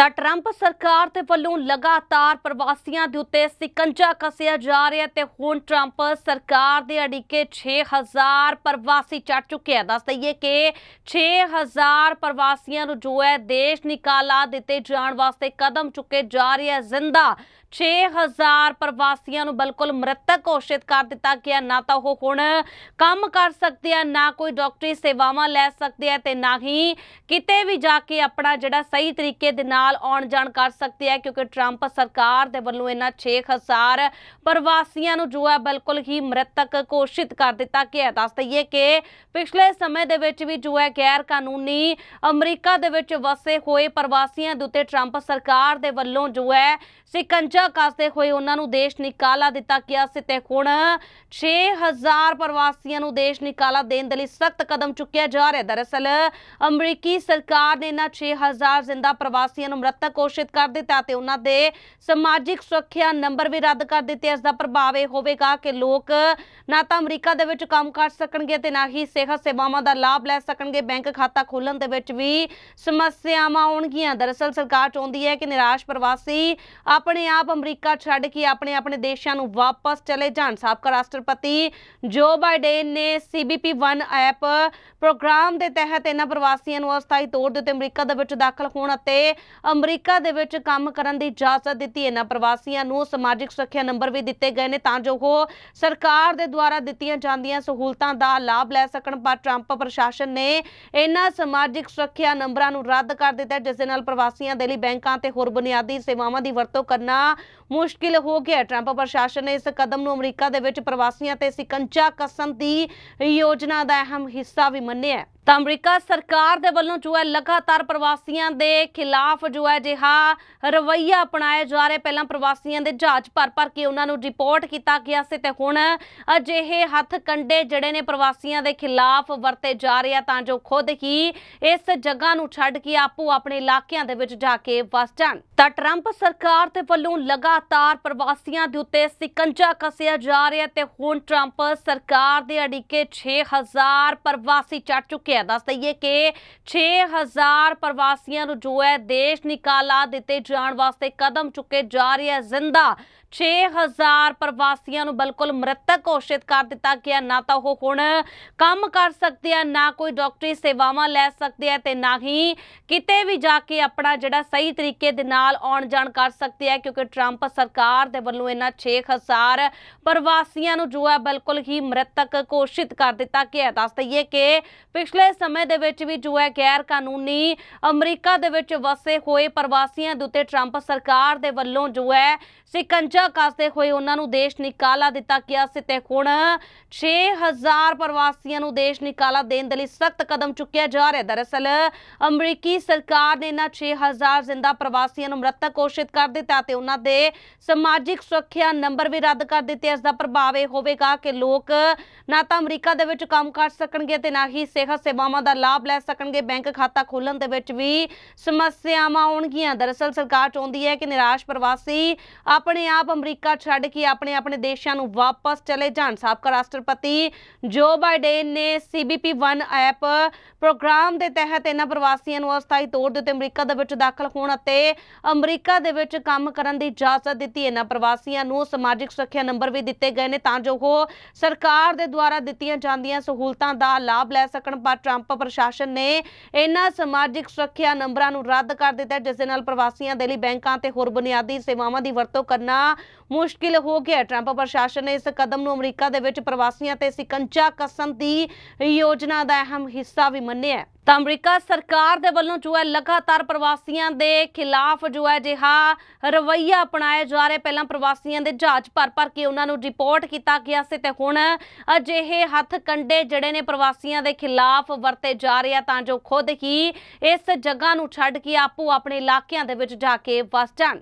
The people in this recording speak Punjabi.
ਤਾਂ ਟਰੰਪ ਸਰਕਾਰ ਦੇ ਵੱਲੋਂ ਲਗਾਤਾਰ ਪ੍ਰਵਾਸੀਆਂ ਦੇ ਉੱਤੇ ਸਿਕੰਜਾ ਕੱਸਿਆ ਜਾ ਰਿਹਾ ਤੇ ਹੁਣ ਟਰੰਪ ਸਰਕਾਰ ਦੇ ਅੜਿੱਕੇ 6000 ਪ੍ਰਵਾਸੀ ਚੜ ਚੁੱਕੇ ਆ। ਦੱਸ ਦਈਏ ਕਿ 6000 ਪ੍ਰਵਾਸੀਆਂ ਨੂੰ ਜੋ ਹੈ ਦੇਸ਼ ਨਿਕਾਲਾ ਦਿੱਤੇ ਜਾਣ ਵਾਸਤੇ ਕਦਮ ਚੁੱਕੇ ਜਾ ਰਹੇ ਹੈ ਜ਼ਿੰਦਾ 6000 ਪ੍ਰਵਾਸੀਆਂ ਨੂੰ ਬਿਲਕੁਲ ਮ੍ਰਿਤਕ ਘੋਸ਼ਿਤ ਕਰ ਦਿੱਤਾ ਗਿਆ। ਨਾ ਤਾਂ ਉਹ ਹੁਣ ਕੰਮ ਕਰ ਸਕਦੇ ਆ, ਨਾ ਕੋਈ ਡਾਕਟਰੀ ਸੇਵਾਵਾਂ ਲੈ ਸਕਦੇ ਆ ਤੇ ਨਾ ਹੀ ਕਿਤੇ ਵੀ ਜਾ ਕੇ ਆਪਣਾ ਜਿਹੜਾ ਸਹੀ ਤਰੀਕੇ ਦੇ ਨਾਲ ਆਉਣ ਜਾਣ ਕਰ ਸਕਦੇ ਆ ਕਿਉਂਕਿ ਟਰੰਪ ਸਰਕਾਰ ਦੇ ਵੱਲੋਂ ਇਹਨਾਂ 6000 ਪ੍ਰਵਾਸੀਆਂ ਨੂੰ ਜੋ ਹੈ ਬਿਲਕੁਲ ਹੀ ਮ੍ਰਿਤਕ ਘੋਸ਼ਿਤ ਕਰ ਦਿੱਤਾ ਗਿਆ ਦੱਸ ਦਈਏ ਕਿ ਪਿਛਲੇ ਸਮੇਂ ਦੇ ਵਿੱਚ ਵੀ ਜੋ ਹੈ ਗੈਰ ਕਾਨੂੰਨੀ ਅਮਰੀਕਾ ਦੇ ਵਿੱਚ ਵਸੇ ਹੋਏ ਪ੍ਰਵਾਸੀਆਂ ਦੇ ਉੱਤੇ ਟਰੰਪ ਸਰਕਾਰ ਦੇ ਵੱਲੋਂ ਜੋ ਹੈ ਸਿਕੰਜਾ ਕੱਸਦੇ ਹੋਏ ਉਹਨਾਂ ਨੂੰ ਦੇਸ਼ ਨਿਕਾਲਾ ਦਿੱਤਾ ਗਿਆ ਸੀ ਤੇ ਹੁਣ 6000 ਪ੍ਰਵਾਸੀਆਂ ਨੂੰ ਦੇਸ਼ ਨਿਕਾਲਾ ਦੇਣ ਦੇ ਲਈ ਸਖਤ ਕਦਮ ਚੁੱਕਿਆ ਜਾ ਰਿਹਾ ਦਰਅਸਲ ਅਮਰੀਕੀ ਸਰਕਾਰ ਨੇ ਇਹਨਾਂ 6000 ਜ਼ਿੰਦਾ ਪ੍ਰਵਾਸੀਆਂ ਨੂੰ ਮ੍ਰਿਤਕ ਘੋਸ਼ਿਤ ਕਰ ਦਿੱਤਾ ਤੇ ਉਹਨਾਂ ਦੇ ਸਮਾਜਿਕ ਸੁਰੱਖਿਆ ਨੰਬਰ ਵੀ ਰੱਦ ਕਰ ਦਿੱਤੇ। ਇਸ ਦਾ ਪ੍ਰਭਾਵ ਇਹ ਹੋਵੇਗਾ ਕਿ ਲੋਕ ਨਾ ਤਾਂ ਅਮਰੀਕਾ ਦੇ ਵਿੱਚ ਕੰਮ ਕਰ ਸਕਣਗੇ ਤੇ ਨਾ ਹੀ ਸਿਹਤ ਸੇਵਾਵਾਂ ਦਾ ਲਾਭ ਲੈ ਸਕਣਗੇ। ਬੈਂਕ ਖਾਤਾ ਖੋਲ੍ਹਣ ਦੇ ਵਿੱਚ ਵੀ ਸਮੱਸਿਆਵਾਂ ਆਉਣਗੀਆਂ। ਦਰਅਸਲ ਸਰਕਾਰ ਚਾਹੁੰਦੀ ਹੈ ਕਿ ਨਿਰਾਸ਼ ਪ੍ਰਵਾਸੀ ਆਪਣੇ ਆਪ ਅਮਰੀਕਾ ਛੱਡ ਕੇ ਆਪਣੇ ਆਪਣੇ ਦੇਸ਼ਾਂ ਨੂੰ ਵਾਪਸ ਚਲੇ ਜਾਣ। ਸਾਬਕਾ ਰਾਸ਼ਟਰਪਤੀ ਜੋ ਬਾਈਡਨ ਨੇ CBP 1 ਐਪ ਪ੍ਰੋਗਰਾਮ ਦੇ ਤਹਿਤ ਇਹਨਾਂ ਪ੍ਰਵਾਸੀਆਂ ਨੂੰ ਅਸਥਾਈ ਤੌਰ ਦੇ ਉੱਤੇ ਅਮਰੀਕਾ ਦੇ ਵਿੱਚ ਦਾਖਲ ਹੋਣ ਅਤੇ ਅਮਰੀਕਾ ਦੇ ਵਿੱਚ ਕੰਮ ਕਰਨ ਦੀ ਇਜਾਜ਼ਤ ਦਿੱਤੀ। ਇਹਨਾਂ ਪ੍ਰਵਾਸੀਆਂ ਨੂੰ ਸਮਾਜਿਕ ਸੁਰੱਖਿਆ ਨੰਬਰ ਵੀ ਦਿੱਤੇ ਗਏ ਨੇ ਤਾਂ ਜੋ ਉਹ ਸਰਕਾਰ ਦੇ ਦੁਆਰਾ ਦਿੱਤੀਆਂ ਜਾਂਦੀਆਂ ਸਹੂਲਤਾਂ ਦਾ ਲਾਭ ਲੈ ਸਕਣ। ਪਰ ਟਰੰਪ ਪ੍ਰਸ਼ਾਸਨ ਨੇ ਇਹਨਾਂ ਸਮਾਜਿਕ ਸੁਰੱਖਿਆ ਨੰਬਰਾਂ ਨੂੰ ਰੱਦ ਕਰ ਦਿੱਤਾ। ਹੈ, ਜਿਸ ਦੇ ਨਾਲ ਪ੍ਰਵਾਸੀਆਂ ਦੇ ਲਈ ਬੈਂਕਾਂ ਤੇ ਹੋਰ ਬੁਨਿਆਦੀ ਸੇਵਾਵਾਂ ਦੀ ਵਰਤੋਂ ਕਰਨਾ ਮੁਸ਼ਕਿਲ ਹੋ ਗਿਆ। ਟਰੰਪ ਪ੍ਰਸ਼ਾਸਨ ਨੇ ਇਸ ਕਦਮ ਨੂੰ ਅਮਰੀਕਾ ਦੇ ਵਿੱਚ ਪ੍ਰਵਾਸੀਆਂ ਤੇ ਸਿਕੰਜਾ ਕਸਮ ਦੀ ਯੋਜਨਾ ਦਾ ਅਹਿਮ ਹਿੱਸਾ ਵੀ ਮੰਨਿਆ ਤਾਂ ਅਮਰੀਕਾ ਸਰਕਾਰ ਦੇ ਵੱਲੋਂ ਜੋ ਹੈ ਲਗਾਤਾਰ ਪ੍ਰਵਾਸੀਆਂ ਦੇ ਖਿਲਾਫ ਜੋ ਹੈ ਜਿਹਾ ਰਵੱਈਆ ਅਪਣਾਇਆ ਜਾ ਰਿਹਾ, ਪਹਿਲਾਂ ਪ੍ਰਵਾਸੀਆਂ ਦੇ ਜਹਾਜ਼ ਭਰ ਭਰ ਕੇ ਉਹਨਾਂ ਨੂੰ ਰਿਪੋਰਟ ਕੀਤਾ ਗਿਆ ਸੀ ਤੇ ਹੁਣ ਅਜਿਹੇ ਹੱਥ ਕੰਡੇ ਜਿਹੜੇ ਨੇ ਪ੍ਰਵਾਸੀਆਂ ਦੇ ਖਿਲਾਫ ਵਰਤੇ ਜਾ ਰਹੇ ਆ, ਤਾਂ ਜੋ ਖੁਦ ਹੀ ਇਸ ਜਗ੍ਹਾ ਨੂੰ ਛੱਡ ਕੇ ਆਪੋ ਆਪਣੇ ਇਲਾਕਿਆਂ ਦੇ ਵਿੱਚ ਜਾ ਕੇ ਵਸ ਜਾਣ। ਤਾਂ ਟਰੰਪ ਸਰਕਾਰ ਦੇ ਵੱਲੋਂ ਲਗਾਤਾਰ ਪ੍ਰਵਾਸੀਆਂ ਦੇ ਉੱਤੇ ਸਿਕੰਜਾ ਕੱਸਿਆ ਜਾ ਰਿਹਾ ਤੇ ਹੁਣ ਟਰੰਪ ਸਰਕਾਰ ਦੇ ਅੜਿੱਕੇ 6000 ਪ੍ਰਵਾਸੀ ਚੜ ਚੁੱਕੇ ਆ। ਦੱਸ ਦਈਏ ਕਿ 6000 ਪ੍ਰਵਾਸੀਆਂ ਨੂੰ ਜੋ ਹੈ ਦੇਸ਼ ਨਿਕਾਲਾ ਦਿੱਤੇ ਜਾਣ ਵਾਸਤੇ ਕਦਮ ਚੁੱਕੇ ਜਾ ਰਹੇ ਹੈ ਜ਼ਿੰਦਾ 6000 ਪ੍ਰਵਾਸੀਆਂ ਨੂੰ ਬਿਲਕੁਲ ਮ੍ਰਿਤਕ ਘੋਸ਼ਿਤ ਕਰ ਦਿੱਤਾ ਗਿਆ। ਨਾ ਤਾਂ ਉਹ ਹੁਣ ਕੰਮ ਕਰ ਸਕਦੇ ਆ, ਨਾ ਕੋਈ ਡਾਕਟਰੀ ਸੇਵਾਵਾਂ ਲੈ ਸਕਦੇ ਆ ਤੇ ਨਾ ਹੀ ਕਿਤੇ ਵੀ ਜਾ ਕੇ ਆਪਣਾ ਜਿਹੜਾ ਸਹੀ ਤਰੀਕੇ ਦੇ ਨਾਲ ਆਉਣ ਜਾਣ ਕਰ ਸਕਦੇ ਆ, ਕਿਉਂਕਿ ਟਰੰਪ ਸਰਕਾਰ ਦੇ ਵੱਲੋਂ ਇਹਨਾਂ 6000 ਪ੍ਰਵਾਸੀਆਂ ਨੂੰ ਜੋ ਹੈ ਬਿਲਕੁਲ ਹੀ ਮ੍ਰਿਤਕ ਘੋਸ਼ਿਤ ਕਰ ਦਿੱਤਾ ਗਿਆ ਦੱਸ ਦਈਏ ਕਿ ਪਿਛਲੇ ਸਮੇਂ ਦੇ ਵਿੱਚ ਵੀ ਜੋ ਹੈ ਗੈਰ ਕਾਨੂੰਨੀ ਅਮਰੀਕਾ ਦੇ ਵਿੱਚ ਵਸੇ ਹੋਏ ਪ੍ਰਵਾਸੀਆਂ ਦੇ ਉੱਤੇ ਟਰੰਪ ਸਰਕਾਰ ਦੇ ਵੱਲੋਂ ਜੋ ਹੈ ਸਿਕੰਜਾ ਕੱਸਦੇ ਹੋਏ ਉਹਨਾਂ ਨੂੰ ਦੇਸ਼ ਨਿਕਾਲਾ ਦਿੱਤਾ ਗਿਆ ਸੀ ਤੇ ਹੁਣ 6000 ਪ੍ਰਵਾਸੀਆਂ ਨੂੰ ਦੇਸ਼ ਨਿਕਾਲਾ ਦੇਣ ਦੇ ਲਈ ਸਖਤ ਕਦਮ ਚੁੱਕਿਆ ਜਾ ਰਿਹਾ ਦਰਅਸਲ, ਅਮਰੀਕੀ ਸਰਕਾਰ ਨੇ ਇਹਨਾਂ 6000 ਜ਼ਿੰਦਾ ਪ੍ਰਵਾਸੀਆਂ ਨੂੰ ਮ੍ਰਿਤਕ ਘੋਸ਼ਿਤ ਕਰ ਦਿੱਤਾ ਤੇ ਉਹਨਾਂ ਦੇ ਸਮਾਜਿਕ ਸੁਰੱਖਿਆ ਨੰਬਰ ਵੀ ਰੱਦ ਕਰ ਦਿੱਤੇ। ਇਸ ਦਾ ਪ੍ਰਭਾਵ ਇਹ ਹੋਵੇਗਾ ਕਿ ਲੋਕ ਨਾ ਤਾਂ ਅਮਰੀਕਾ ਦੇ ਵਿੱਚ ਕੰਮ ਕਰ ਸਕਣਗੇ ਤੇ ਨਾ ਹੀ ਸਿਹਤ ਸੇਵਾਵਾਂ ਦਾ ਲਾਭ ਲੈ ਸਕਣਗੇ। ਬੈਂਕ ਖਾਤਾ ਖੋਲਣ ਦੇ ਵਿੱਚ ਵੀ ਸਮੱਸਿਆਵਾਂ ਆਉਣਗੀਆਂ। ਦਰਅਸਲ, ਸਰਕਾਰ ਚਾਹੁੰਦੀ ਹੈ ਕਿ ਨਿਰਾਸ਼ ਪ੍ਰਵਾਸੀ ਆਪਣੇ ਆਪ ਅਮਰੀਕਾ ਛੱਡ ਕੇ ਆਪਣੇ ਆਪਣੇ ਦੇਸ਼ਾਂ ਨੂੰ ਵਾਪਸ ਚਲੇ ਜਾਣ। ਸਾਬਕਾ ਰਾਸ਼ਟਰਪਤੀ ਜੋ ਬਾਈਡਨ ਨੇ CBP 1 ਐਪ ਪ੍ਰੋਗਰਾਮ ਦੇ ਤਹਿਤ ਇਹਨਾਂ ਪ੍ਰਵਾਸੀਆਂ ਨੂੰ ਅਸਥਾਈ ਤੌਰ ਦੇ ਉੱਤੇ ਅਮਰੀਕਾ ਦੇ ਵਿੱਚ ਦਾਖਲ ਹੋਣ ਅਤੇ ਅਮਰੀਕਾ ਦੇ ਵਿੱਚ ਕੰਮ ਕਰਨ ਦੀ ਇਜਾਜ਼ਤ ਦਿੱਤੀ। ਇਹਨਾਂ ਪ੍ਰਵਾਸੀਆਂ ਨੂੰ ਸਮਾਜਿਕ ਸੁਰੱਖਿਆ ਨੰਬਰ ਵੀ ਦਿੱਤੇ ਗਏ ਨੇ ਤਾਂ ਜੋ ਉਹ ਸਰਕਾਰ ਦੇ ਦੁਆਰਾ ਦਿੱਤੀਆਂ ਜਾਂਦੀਆਂ ਸਹੂਲਤਾਂ ਦਾ ਲਾਭ ਲੈ ਸਕਣ। ਪਰ ਟਰੰਪ ਪ੍ਰਸ਼ਾਸਨ ਨੇ ਇਹਨਾਂ ਸਮਾਜਿਕ ਸੁਰੱਖਿਆ ਨੰਬਰਾਂ ਨੂੰ ਰੱਦ ਕਰ ਦਿੱਤਾ, ਜਿਸ ਦੇ ਨਾਲ ਪ੍ਰਵਾਸੀਆਂ ਦੇ ਲਈ ਬੈਂਕਾਂ ਤੇ ਹੋਰ ਬੁਨਿਆਦੀ ਸੇਵਾਵਾਂ ਦੀ ਵਰਤੋਂ ਕਰਨਾ ਮੁਸ਼ਕਿਲ ਹੋ ਗਿਆ। ਟਰੰਪ ਪ੍ਰਸ਼ਾਸਨ ਨੇ ਇਸ ਕਦਮ ਨੂੰ ਅਮਰੀਕਾ ਦੇ ਵਿੱਚ ਪ੍ਰਵਾਸੀਆਂ ਤੇ ਸਿਕੰਜਾ ਕਸਮ ਦੀ ਯੋਜਨਾ ਦਾ ਅਹਿਮ ਹਿੱਸਾ ਵੀ ਮੰਨਿਆ ਤਾਂ ਅਮਰੀਕਾ ਸਰਕਾਰ ਦੇ ਵੱਲੋਂ ਜੋ ਹੈ, ਲਗਾਤਾਰ ਪ੍ਰਵਾਸੀਆਂ ਦੇ ਖਿਲਾਫ ਜੋ ਹੈ ਜਿਹਾ ਰਵੱਈਆ ਅਪਣਾਇਆ ਜਾ ਰਿਹਾ। ਪਹਿਲਾਂ ਪ੍ਰਵਾਸੀਆਂ ਦੇ ਜਹਾਜ਼ ਭਰ ਭਰ ਕੇ ਉਹਨਾਂ ਨੂੰ ਰਿਪੋਰਟ ਕੀਤਾ ਗਿਆ ਸੀ ਤੇ ਹੁਣ ਅਜਿਹੇ ਹੱਥ ਕੰਡੇ ਜਿਹੜੇ ਨੇ ਪ੍ਰਵਾਸੀਆਂ ਦੇ ਖਿਲਾਫ ਵਰਤੇ ਜਾ ਰਹੇ ਆ, ਤਾਂ ਜੋ ਖੁਦ ਹੀ ਇਸ ਜਗ੍ਹਾ ਨੂੰ ਛੱਡ ਕੇ ਆਪੋ ਆਪਣੇ ਇਲਾਕਿਆਂ ਦੇ ਵਿੱਚ ਜਾ ਕੇ ਵਸ ਜਾਣ।